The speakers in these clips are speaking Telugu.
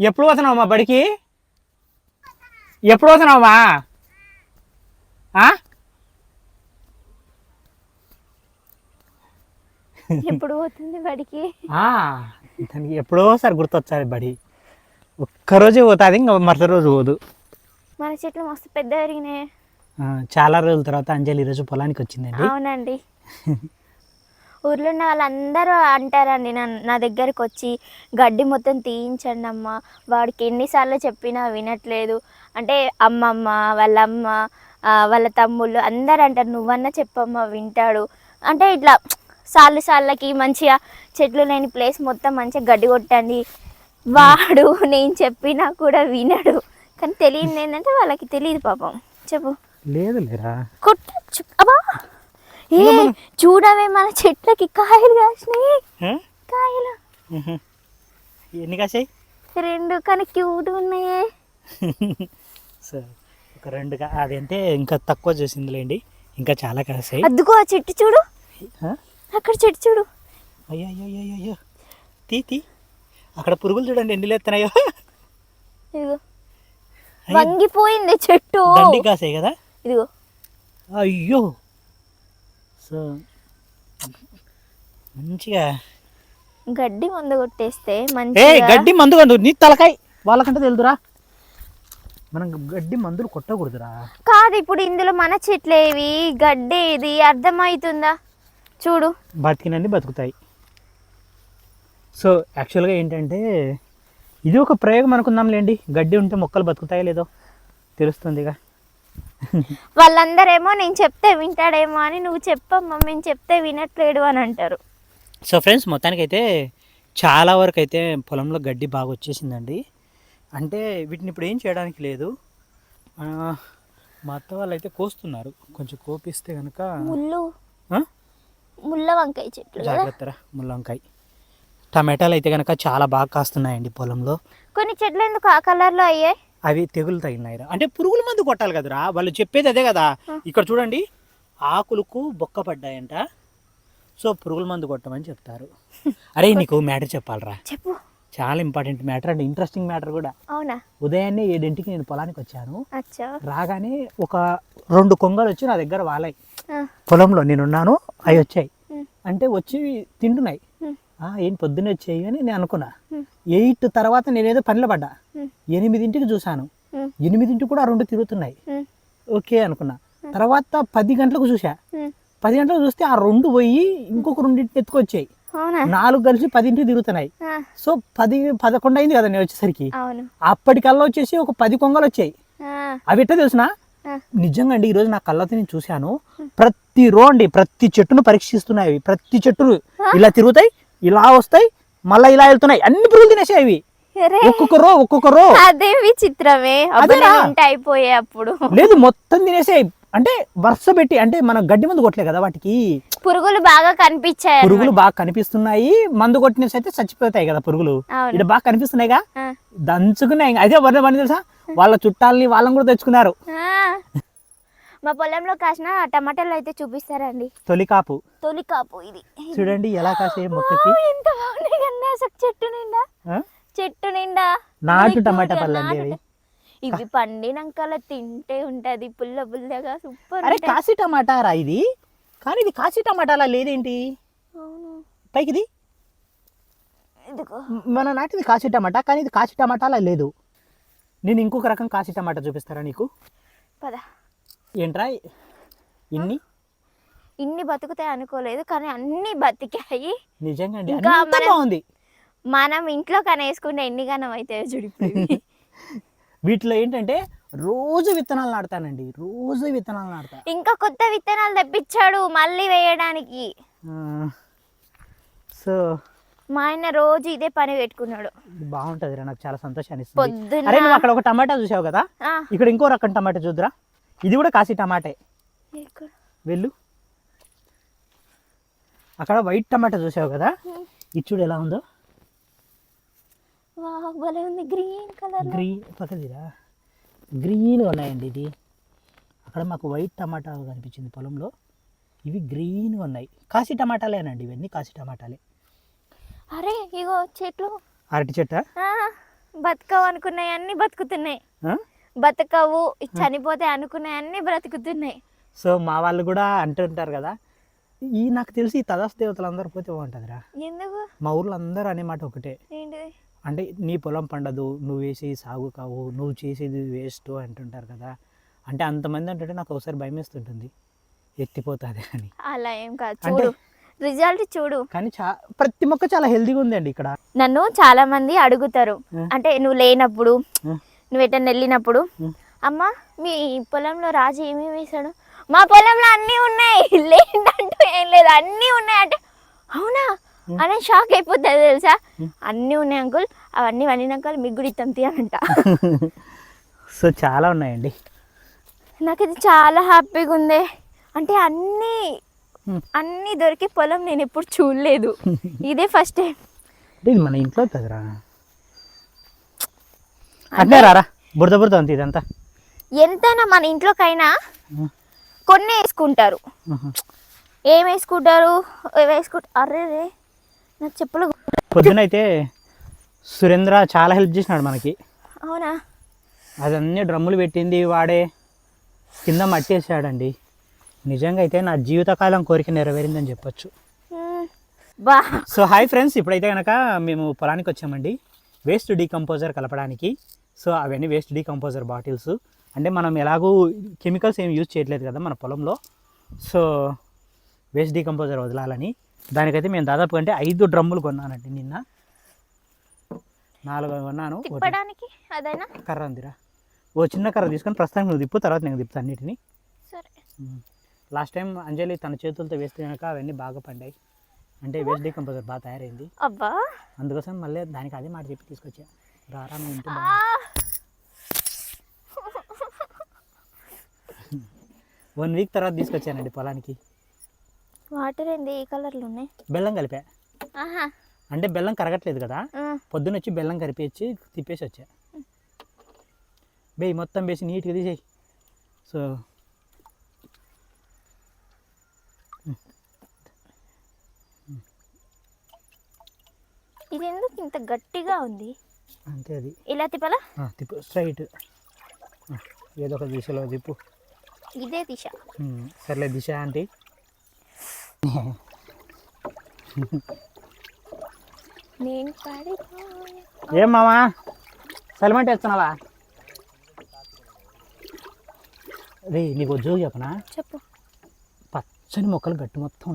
ఎప్పుడు పోతున్నావమ్మా బడికి? ఎప్పుడు పోతున్నావమ్మా? ఆ? ఎప్పుడు పోతుంది బడికి? ఆ, దానికి ఎప్పుడో సారి గుర్తొచ్చాది బడి. ఒక్కరోజే పోతుంది ఇంకా మరుసటి రోజు పోదు. మన చెట్లు మస్తు పెద్ద పెరిగినాయి. చాలా రోజుల తర్వాత అంజలి ఈరోజు పొలానికి వచ్చిందండి. అవునండి. ఊర్లో ఉన్న వాళ్ళందరూ అంటారండి నా నా దగ్గరికి వచ్చి గడ్డి మొత్తం తీయించండి అమ్మ. వాడికి ఎన్నిసార్లు చెప్పినా వినట్లేదు. అంటే అమ్మమ్మ వాళ్ళ అమ్మ ఆ, వాళ్ళ తమ్ముళ్ళు అందరు అంటారు నువ్వన్నా చెప్పమ్మా వింటాడు. అంటే ఇట్లా సార్లు సార్లకి మంచిగా చెట్లు లేని ప్లేస్ మొత్తం మంచిగా గడ్డి కొట్టండి. వాడు నేను చెప్పినా కూడా వినడు. కానీ తెలియదు ఏంటంటే వాళ్ళకి తెలియదు పాపం. చెప్పు. లేదు లేరా కొట్టచ్చు. అబ్బా! ఏ చూడవే మన చెట్లకి కాయలు కాసినాయి? కాయలు. ఎన్ని కాసాయి? రెండు కానీ క్యూట్ ఉన్నాయే. ఒక రెండు కా- అది అంటే ఇంకా తక్కువ చూసిందిలేండి. ఇంకా చాలా కాసాయి. అద్దుకో ఆ చెట్టు చూడు? అక్కడ చెట్టు చూడు. అయ్యో అయ్యో అయ్యో అయ్యో తీ తీ. అక్కడ పురుగులు చూడండి ఎన్ని లేస్తున్నాయో ఇదిగో. వంగిపోయింది చెట్టు. దండి కాసాయి కదా. ఇదిగో. అయ్యో. సో మంచిగా. గడ్డి మందు కొట్టేస్తే ఏ మంచిగా గడ్డి మందు కొందు నీ తలకాయ. వాళ్ళకంటే తెలుదురా. మనం గడ్డి మందులు కొట్టకూడదురా. కాదు ఇప్పుడు ఇందులో మన చెట్లేవి గడ్డి ఇది అర్థమవుతుందా చూడు. బతికినన్ని బతుకుతాయి. సో యాక్చువల్గా ఏంటంటే ఇది ఒక ప్రయోగం అనుకుందాంలేండి. గడ్డి ఉంటే మొక్కలు బతుకుతాయో లేదో తెలుస్తుందిగా. వాళ్ళందరేమో నేను చెప్తే వింటాడేమో అని నువ్వు చెప్పమ్మా మేము చెప్తే వినట్లేడు అని అంటారు. సో ఫ్రెండ్స్ మొత్తానికైతే చాలా వరకు అయితే పొలంలో గడ్డి బాగా వచ్చేసిందండి. అంటే వీటిని ఇప్పుడు ఏం చేయడానికి లేదు. మా అత్త వాళ్ళు అయితే కోస్తున్నారు. కొంచెం కోపిస్తే కనుక ముళ్ళు? ముళ్ళ వంకాయ చెట్లు జాగ్రత్తరా ముల్లంకాయ టమాటాలు అయితే కనుక చాలా బాగా కాస్తున్నాయండి పొలంలో. కొన్ని చెట్లు ఎందుకు ఆ కలర్లో అయ్యాయి? అవి తెగులు తగిలినాయిరా అంటే పురుగుల మందు కొట్టాలి కదరా. వాళ్ళు చెప్పేది అదే కదా. ఇక్కడ చూడండి ఆకులకు బొక్క పడ్డాయంట. సో పురుగుల మందు కొట్టమని చెప్తారు. అరే నీకు మ్యాటర్ చెప్పాలరా. చెప్పు. చాలా ఇంపార్టెంట్ మ్యాటర్ అండి ఇంట్రెస్టింగ్ మ్యాటర్ కూడా. అవునా? ఉదయాన్నే ఏడింటికి నేను పొలానికి వచ్చాను. రాగానే ఒక రెండు కొంగలు వచ్చి నా దగ్గర వాలాయి. పొలంలో నేనున్నాను అవి వచ్చాయి. అంటే వచ్చి తింటున్నాయి. ఏం పొద్దున్నే వచ్చాయి అని నేను అనుకున్నా. ఎయిట్ తర్వాత నేనేదో పనిలో పడ్డా. ఎనిమిదింటికి చూశాను. ఎనిమిదింటికి కూడా ఆ రెండు తిరుగుతున్నాయి. ఓకే అనుకున్నా. తర్వాత పది గంటలకు చూసా. పది గంటలకు చూస్తే ఆ రెండు పోయి ఇంకొక రెండింటిని ఎత్తుకొచ్చాయి. నాలుగు కలిసి పదింటికి తిరుగుతున్నాయి. సో పది పదకొండు అయింది కదా నేను వచ్చేసరికి. అప్పటికల్లా వచ్చేసి ఒక పది కొంగలు వచ్చాయి. అవి ఎట్లా తెలుసునా? నిజంగా అండి ఈరోజు నా కళ్ళతో నేను చూశాను. ప్రతి రో అండి ప్రతి చెట్టును పరీక్షిస్తున్నాయి ప్రతి చెట్టును ఇలా తిరుగుతాయి. ఇలా వస్తాయి మళ్ళీ ఇలా వెళ్తున్నాయి. అన్ని పురుగులు తినేసాయి అవి అరే, ఒక్కొక్క రో ఒక్కొక్క రో. అదే విచిత్రమే. అబ్బా, అదేనా? నేను ఉంటే అయిపోయే అప్పుడు. లేదు మొత్తం తినేసాయి. అంటే వరుస పెట్టి అంటే మనం గడ్డి మందు కొట్టలే కదా వాటికి. పురుగులు బాగా కనిపించాయి పురుగులు బాగా కనిపిస్తున్నాయి. మందు కొట్టినసి అయితే చచ్చిపోతాయి కదా పురుగులు. ఇక్కడ బాగా కనిపిస్తున్నాయిగా. దంచుకున్నాయి. అదే వర్ణ పని తెలుసా? వాళ్ళ చుట్టాలని వాళ్ళని కూడా తెచ్చుకున్నారు. మా పొలంలో కాసిన టమాటాలు అయితే చూపిస్తారండి. తొలి కాపు తొలి కాపు ఇది. చూడండి ఎలా కాసే మొక్కకి. ఎంత బాగున్నాయి అసలు చెట్టు నిండా? చెట్టు నిండా. నాటు టమాటా పళ్ళు అండి అవి. ఇవి పండినాక అలా తింటే ఉంటది పుల్ల పుల్లగా సూపర్ అరే కాశీ టమాటా రా ఇది? కానీ ఇది కాశీ టమాటా అలా లేదేంటి పైకిది? ఇదిగో. మన నాటిది కాశీ టమాటా కానీ ఇది కాశీ టమాటా అలా లేదు. నేను ఇంకొక రకం కాశీ టమాటా చూపిస్తారా నీకు? పద. ఏంట్రా ఇన్ని? ఇన్ని బతుకుతాయి అనుకోలేదు కానీ అన్ని బతికాయి. నిజంగా ఇంకా మనం- బాగుంది. మనం ఇంట్లో కనేసుకుంటే ఎన్ని గనం అయితే వీటిలో ఏంటంటే రోజు విత్తనాలు నాడతానండి రోజు విత్తనాలు నాడతా ఇంకా కొత్త విత్తనాలు తెప్పించాడు మళ్ళీ వేయడానికి. సో మా ఆయన రోజు ఇదే పని పెట్టుకున్నాడు. బాగుంటది నాకు చాలా సంతోషాన్ని ఇస్తుంది అరే నువ్వు అక్కడ ఒక టమాటా చూసావు కదా? ఇక్కడ ఇంకో రకం టమాటా చూద్దురా. ఇది కూడా కాశీ టమాటే. వెళ్ళు. అక్కడ వైట్ టమాటా చూసావు కదా? ఇది చూడు ఎలా ఉందో. ఉంది. గ్రీన్ కలర్ గ్రీన్ పక్కదిరా. గ్రీన్గా ఉన్నాయండి ఇది. అక్కడ మాకు వైట్ టమాటా కనిపించింది పొలంలో. ఇవి గ్రీన్గా ఉన్నాయి. కాశీ టమాటాలేనండి ఇవన్నీ కాశీ టమాటాలే. అరే ఇగో చెట్లు. అరటి చెట్ట? బతకవు అనుకున్నాయి అన్ని బతుకుతున్నాయి? బతకవు చనిపోతే అన్ని బ్రతుకుతున్నాయి. సో మా వాళ్ళు కూడా అంటుంటారు కదా ఈ నాకు తెలిసి ఈ తదాస్ దేవతలు అందరూ పోతే బాగుంటుందిరా. ఎందుకు? మా ఊర్లో అందరూ అనే మాట ఒకటే. అంటే నీ పొలం పండదు నువ్వు వేసేది సాగు కావు నువ్వు చేసేది వేస్ట్ అంటుంటారు కదా. అంటే అంతమంది అంటుంటే నాకు ఒకసారి భయం వేస్తుంటుంది ఎత్తిపోతుంది అని. అలా ఏం కాదు చూడు. రిజల్ట్ చూడు. కానీ చా ప్రతి మొక్క చాలా హెల్తీగా ఉందండి ఇక్కడ. నన్ను చాలా మంది అడుగుతారు. అంటే నువ్వు లేనప్పుడు. నువ్వు ఎటన్నా వెళ్ళినప్పుడు. అమ్మ మీ పొలంలో రాజు ఏమేమి వేశాడు? మా పొలంలో అన్నీ ఉన్నాయి. లేదంటూ ఏం లేదు. అన్నీ ఉన్నాయి అంటే అవునా? అనే షాక్ అయిపోతుంది తెలుసా? అన్నీ ఉన్నాయి అంకుల్. అవన్నీ వండినాక మీకు కూడా ఇస్తాం తీయనంట సో చాలా ఉన్నాయండి. నాకు ఇది చాలా హ్యాపీగా ఉంది. అంటే అన్నీ. అన్నీ దొరికి పొలం నేను ఎప్పుడు చూడలేదు. ఇదే ఫస్ట్ టైం ఇది మన ఇంట్లో కదరా? అంటే రారా? బురద బురద ఉంది ఇదంతా. ఎంతైనా మన ఇంట్లోకైనా. కొన్ని వేసుకుంటారు. ఏం వేసుకుంటారు? వేసుకుంటారు అరే రే నా చెప్పులు పొద్దునైతే సురేంద్ర చాలా హెల్ప్ చేసినాడు మనకి. అవునా? అదన్నీ డ్రమ్ములు పెట్టింది వాడే. కింద మట్టేసాడండి. నిజంగా అయితే నా జీవితకాలం కోరిక నెరవేరిందని చెప్పొచ్చు. సో హాయ్ ఫ్రెండ్స్ ఇప్పుడైతే కనుక మేము పొలానికి వచ్చామండి. వేస్ట్ డీకంపోజర్ కలపడానికి. సో అవన్నీ వేస్ట్ డీకంపోజర్ బాటిల్స్ అంటే మనం ఎలాగూ కెమికల్స్ ఏం యూజ్ చేయట్లేదు కదా మన పొలంలో. సో వేస్ట్ డీకంపోజర్ వదలాలని. దానికైతే మేము దాదాపు అంటే ఐదు డ్రమ్ములు కొన్నానండి నిన్న. నాలుగు కొన్నాను. కర్ర ఉందిరా ఓ చిన్న కర్ర తీసుకొని ప్రస్తుతానికి నువ్వు తిప్పు తర్వాత నేను తిప్పుతాను అన్నిటిని. సరే. లాస్ట్ టైం అంజలి తన చేతులతో వేస్తే కనుక అవన్నీ బాగా పండాయి. అంటే వేస్ట్ డీకంపోజర్ బాగా తయారైంది. అబ్బా. అందుకోసం మళ్ళీ దానికి అదే మాట చెప్పి తీసుకొచ్చా. రారా ఇంటి వన్ వీక్ తర్వాత తీసుకొచ్చానండి పొలానికి. వాటర్ ఏంది? ఏ కలర్లు ఉన్నాయి? బెల్లం కలిపా. అంటే బెల్లం కరగట్లేదు కదా. ఆ, పొద్దున్న వచ్చి బెల్లం కరిపేసి తిప్పేసి వచ్చా. బేయ్ మొత్తం వేసి నీట్గా తీసేయి. సో ఇది ఎందుకు ఇంత గట్టిగా ఉంది? అంతే అది. ఇలా తిప్పలా? తిప్పు స్ట్రైట్. ఏదో ఒక దిశలో తిప్పు. ఇదే దిశ. సర్లే దిశ ఆంటీ. నేను ఏం మామా? సెలమెంట్ వేస్తున్నావా రే నీకు జోగు చెప్పనా? చెప్పు. పచ్చని మొక్కలు గట్టి మొత్తం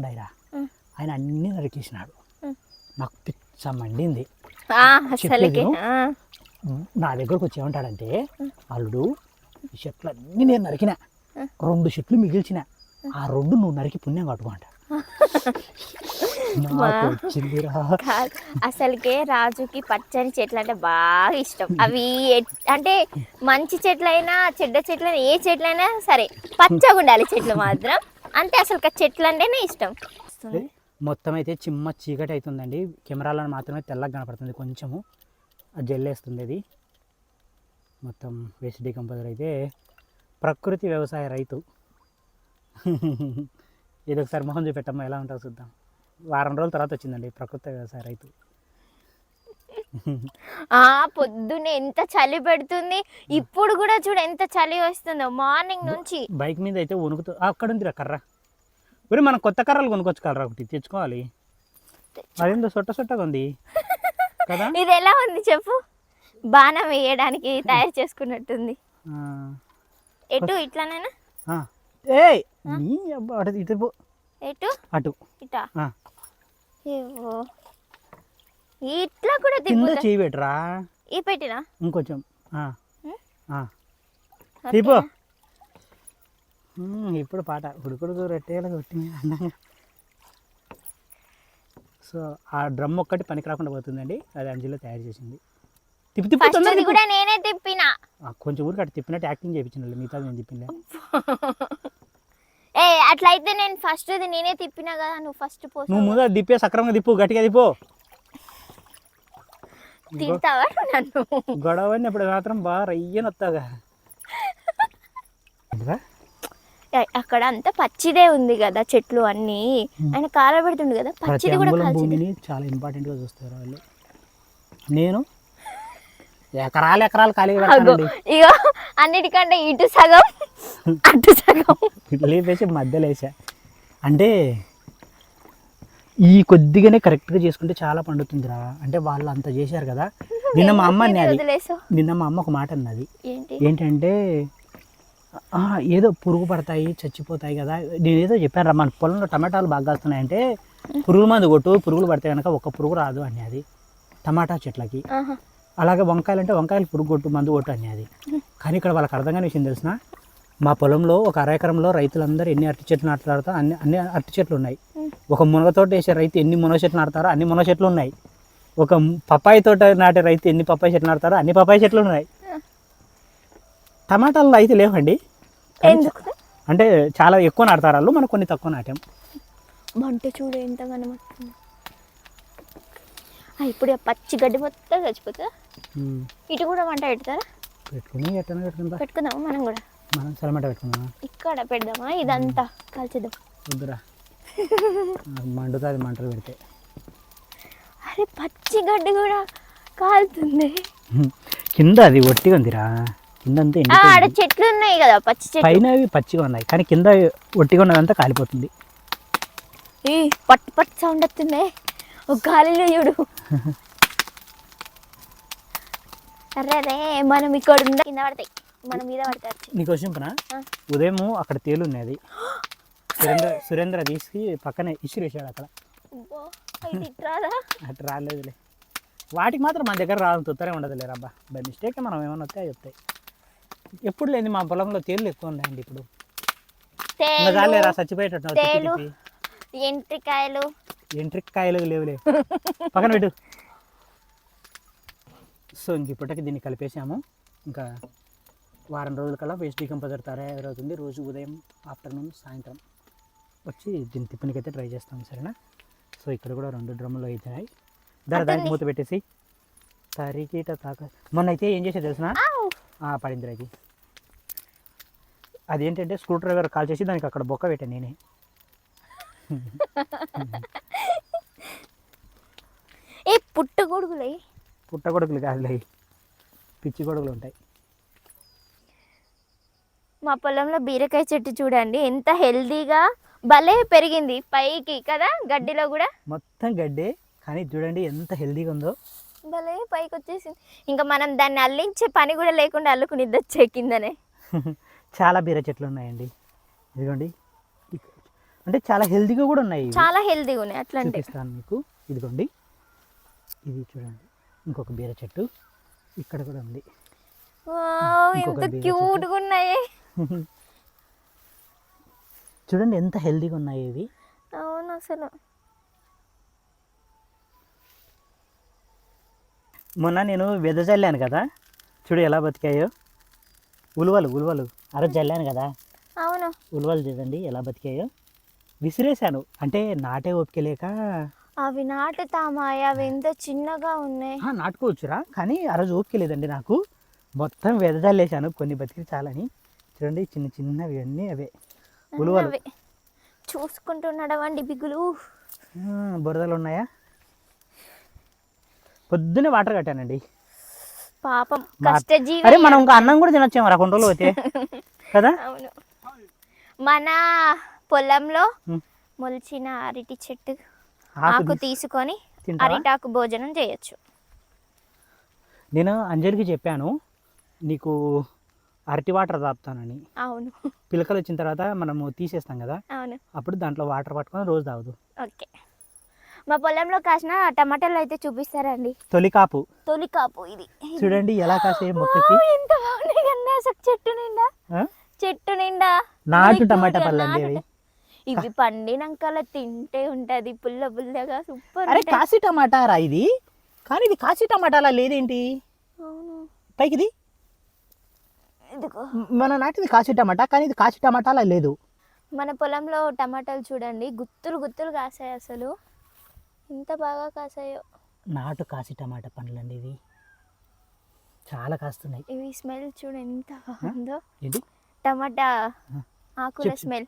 ఉమ్. ఆయన అన్నీ నరికేసినాడు. నాకు పిచ్చ మండింది ఆ, అసలుకి చెప్పేది నా దగ్గరకు వచ్చి ఏమంటాడంటే అల్లుడు ఈ చెట్లు అన్నీ నేను నరికిన రెండు చెట్లు మిగిల్చిన ఆ రెండు నువ్వు నరికి పుణ్యం కట్టుకో అంట నాకు వచ్చిందిరా. కాదు అసలుకే రాజుకి పచ్చని చెట్లు అంటే బాగా ఇష్టం. అవి అంటే మంచి చెట్లైనా చెడ్డ చెట్లైనా ఏ చెట్లైనా సరే పచ్చగా ఉండాలి చెట్లు మాత్రం. అంతే అసలు చెట్లు అంటేనే ఇష్టం. మొత్తం అయితే చిమ్మ చీకటి అవుతుందండి కెమెరాలో మాత్రమే తెల్లగా కనపడుతుంది కొంచెము. అది జల్లేస్తుంది అది. మొత్తం వేస్ట్ డీకంపోజర్ అయితే ప్రకృతి వ్యవసాయ రైతు. ఇది ఒకసారి మొహం చూపెట్టమ్మా ఎలా ఉంటుందో చూద్దాం. వారం రోజుల తర్వాత వచ్చిందండి ప్రకృతి వ్యవసాయ రైతు. ఆ పొద్దున్నే ఎంత చలి పెడుతుంది? ఇప్పుడు కూడా చూడు ఎంత చలి వస్తుందో మార్నింగ్ నుంచి. బైక్ మీద అయితే వణుకుతూ ఆ, అక్కడ ఉందిరా కర్ర. మరి మనం కొత్త కర్రలు కొనుక్కొచ్చు కర్ర ఒకటి తెచ్చుకోవాలి. అదేందో సొట్ట సొట్టగా ఉంది. కదా? ఇది ఎలా ఉంది చెప్పు? బాణం వేయడానికి తయారు చేసుకున్నట్టుంది. ఎటు? ఇట్లానైనా. ఏయ్! నీ అబ్బా అటు ఇటు పో. ఎటు? అటు. ఇటా? ఇట్లా కూడా కింద చేయి పెట్టరా? ఈ పెట్టినా? ఇంకొంచెం. తీపో. ఇప్పుడు పాట. ఉడుకుడుకు రొట్టెలు కొట్టి అందంగా. సో ఆ డ్రమ్ ఒక్కటి పనికి రాకుండా పోతుందండి. అది అంజలిలో తయారు చేసింది. తిప్పి తిప్పి. కూడా నేనే తిప్పినా. కొంచెం ఊరికి అటు తిప్పినట్టు యాక్టింగ్ చేయించిన మిగతా నేను తిప్పిందే ఏ అట్లయితే నేను ఫస్ట్ నేనే తిప్పినా కదా నువ్వు ఫస్ట్ పో నువ్వు ముందు తిప్పే సక్రమంగా తిప్పు గట్టిగా తిప్పు. తింటావా నన్ను? గొడవ అప్పుడు మాత్రం బాగా రయ్యని వస్తావుగా ఏంటిరా? ఏ, అక్కడ అంతా పచ్చిదే ఉంది కదా చెట్లు అన్ని. ఆయన కాలబెడుతుండు కదా పచ్చిది కూడా భూమిని చాలా ఇంపార్టెంట్గా చూస్తారు వాళ్ళు. నేను ఎకరాలు ఎకరాలు పెడతానండి. ఇగో అన్నిటికంటే ఇటు సగం అటు సగం. లేపేసి మధ్యలో వేసా. అంటే ఈ కొద్దిగానే కరెక్ట్గా చేసుకుంటే చాలా పండుతుందిరా. అంటే వాళ్ళు అంత చేశారు కదా. నిన్న మా అమ్మ నిన్న మా అమ్మ ఒక మాట అన్నది. ఏంటి? ఏంటంటే "ఆ, ఏదో పురుగు పడతాయి చచ్చిపోతాయి కదా. నేను ఏదో చెప్పాను రా మన పొలంలో టమాటాలు బాగా కాస్తున్నాయంటే పురుగుల మందు కొట్టు పురుగులు పడితే కనుక ఒక్క పురుగు రాదు అని అది టమాటా చెట్లకి. అలాగే వంకాయలు అంటే వంకాయలు పురుగు కొట్టు మందు కొట్టు అని అది కానీ ఇక్కడ వాళ్ళకి అర్థం కాని విషయం తెలిసిన? మా పొలంలో ఒక అర ఎకరంలో రైతులందరూ ఎన్ని అరటి చెట్లు నాటుతారో అన్ని అన్ని అరటి చెట్లు ఉన్నాయి. ఒక మునగ తోట వేసే రైతు ఎన్ని మునగ చెట్లు నాటుతారో అన్ని మునగ చెట్లు ఉన్నాయి. ఒక పప్పాయి తోట నాటే రైతు ఎన్ని పప్పాయి చెట్లు నాటుతారో అన్ని పప్పాయి చెట్లు ఉన్నాయి. టమాటాలు అయితే లేవండి. అంటే చాలా ఎక్కువ నాటుతారు వాళ్ళు మనం కొన్ని తక్కువ నాటాం. మంట చూడు ఎంత కనబడుతుంది ఇప్పుడు పచ్చి గడ్డి మొత్తం చచ్చిపోతుందా. ఇటు కూడా మంట పెడతారా? పెట్టుకుని ఎట్లా పెట్టుకుందా పెట్టుకుందామా మనం కూడా? మనం సెలమట పెట్టుకుందామా? ఇక్కడ పెడదామా? ఇదంతా కాల్చేద్దాం. వద్దురా. మండుతుంది మంటలు పెడితే. అరే పచ్చి గడ్డి కూడా కాలుతుంది. కింద అది ఒట్టిగా ఉందిరా. కింద అంతా ఆ, ఆడ. చెట్లు ఉన్నాయి కదా పచ్చి చెట్లు. పైన అవి పచ్చిగా ఉన్నాయి కానీ కింద ఒట్టిగా ఉన్నదంతా కాలిపోతుంది. ఏ పట్టు పట్టు సౌండ్ వస్తుంది. ఒక గాలిలో చూడు అరే మనం ఇక్కడ ఉండ కింద పడతాయి. మన మీద పడతారు నీకు వచ్చింపనా. ఉదయం అక్కడ తేలు ఉన్నది. సురేంద్ర సురేంద్ర తీసి పక్కనే ఇసిరేసాడు అక్కడ. అటు రాలేదులే. వాటికి మాత్రం మన దగ్గర రావడం తొత్తరే ఉండదు లేరా అబ్బా బై మిస్టేక్ మనం ఏమైనా వస్తే చెప్తాయి ఎప్పుడు లేని మా పొలంలో తేళ్ళు ఎక్కువ ఉన్నాయండి ఇప్పుడు. తేలు చచ్చిపోయేటట్టు. ఎంట్రికాయలు. ఎంట్రిక్ కాయలు లేవులే. పక్కన పెట్టు. సో ఇంక ఇప్పటికి దీన్ని కలిపేసాము ఇంకా వారం రోజుల కల్లా వేస్ట్ డీకంపోజర్ తయారవుతుంది రోజు ఉదయం ఆఫ్టర్నూన్ సాయంత్రం వచ్చి దీన్ని తిప్పనికైతే ట్రై చేస్తాం సరేనా? సో ఇక్కడ కూడా రెండు డ్రమ్ములు అవుతున్నాయి ధర దానికి మూత పెట్టేసి తరికీట తాక మొన్న అయితే ఏం చేసే తెలిసిన. పడింది అది అదేంటంటే స్క్రూ డ్రైవర్ కాల్ చేసి దానికి అక్కడ బొక్క పెట్టాను నేనే. ఏ పుట్ట గొడుగులే. పుట్ట కొడుకులు కాదులే. పిచ్చి కొడుకులు ఉంటాయి. మా పొలంలో బీరకాయ చెట్టు చూడండి ఎంత హెల్దీగా భలే పెరిగింది. పైకి కదా గడ్డిలో కూడా. మొత్తం గడ్డే కానీ చూడండి ఎంత హెల్దీగా ఉందో. భలే పైకి వచ్చేసింది ఇంకా మనం దాన్ని అల్లించే పని కూడా లేకుండా అల్లుకుని వచ్చే కిందనే. చాలా బీర చెట్లు ఉన్నాయండి. ఇదిగోండి. అంటే చాలా హెల్దీగా కూడా ఉన్నాయి. చాలా హెల్దీగా ఉన్నాయి అట్లాంటి. చూపిస్తాను మీకు. ఇదిగోండి. ఇది చూడండి. ఇంకొక బీర చెట్టు ఇక్కడ కూడా ఉంది. ఎంత క్యూట్గా ఉన్నాయి. చూడండి ఎంత హెల్దీగా ఉన్నాయి ఇవి. అవును అసలు. మొన్న నేను వెద చల్లాను కదా. చూడు ఎలా బతికాయో. ఉలువలు ఉలువలు. అర చల్లాను కదా. అవును. ఉలువలు చూడండి ఎలా బతికాయో. విసిరేశాను. అంటే నాటే ఓపిక లేక. అవి నాటుతామాయి. అవి ఎంత చిన్నగా ఉన్నాయి. నాటుకోవచ్చురా. కానీ ఆ రోజు ఓపిక లేదండి నాకు. మొత్తం వెదజల్లేశాను కొన్ని బతికి చాలని. చూడండి చిన్న చిన్నవి అన్నీ అవే. ఉలువలు. అవి. చూసుకుంటున్నాడు వండి బిగులు. బురదలు ఉన్నాయా? పొద్దున్నే వాటర్ కట్టానండి. పాపం కష్టజీవి అరే మనం ఇంకా అన్నం కూడా తినొచ్చాము రా కొన్ని రోజులు అయితే. కదా? అవును. మన పొలంలో. మొలిచిన అరటి చెట్టు ఆకు ఆకు తీసి తీసుకొని? అరిటాకు భోజనం చేయొచ్చు. నేను అంజలికి చెప్పాను నీకు అరటి వాటర్ తాపుతానని. అవును. పిలకలు వచ్చిన తర్వాత మనము తీసేస్తాం కదా? అవును. అప్పుడు దాంట్లో వాటర్ పట్టుకొని రోజు తాగుదు. ఓకే. మా పొలంలో కాసిన టమాటాలు అయితే చూపిస్తారండి. తొలి కాపు. తొలి కాపు ఇది. చూడండి ఎలా కాసే మొక్కకి. ఎంత బాగున్నాయి కన్నా అసలు చెట్టు నిండా? చెట్టు నిండా. నాటు ఇది టమాటా పళ్ళు అండి అవి. ఇవి పండినాక తింటే ఉంటది పుల్ల పుల్లగా సూపర్ అరే కాశీ టమాటా రా ఇది. కానీ ఇది కాశీ టమాటా అలా లేదేంటి పైకిది. ఇదిగో. మన నాటిది కాశీ టమాటా కానీ ఇది కాశీ టమాటా అలా లేదు. మన పొలంలో టమాటాలు చూడండి గుత్తులు గుత్తులు కాసాయి అసలు. ఎంత బాగా కాసాయో. నాటు కాశీ టమాటా పండ్లు అండి ఇవి. చాలా కాస్తున్నాయి. ఇవి స్మెల్ చూడు ఎంత బాగుందో. ఏంటి? టమాటా ఆకుల. స్మెల్.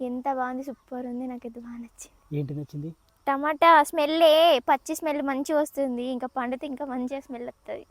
ఎంత బాగుంది సూపర్ ఉంది నాకైతే బాగా నచ్చింది. ఏంటి నచ్చింది? టమాటా స్మెల్లే పచ్చి స్మెల్ మంచిగా వస్తుంది ఇంకా పండితే ఇంకా మంచిగా స్మెల్ వస్తుంది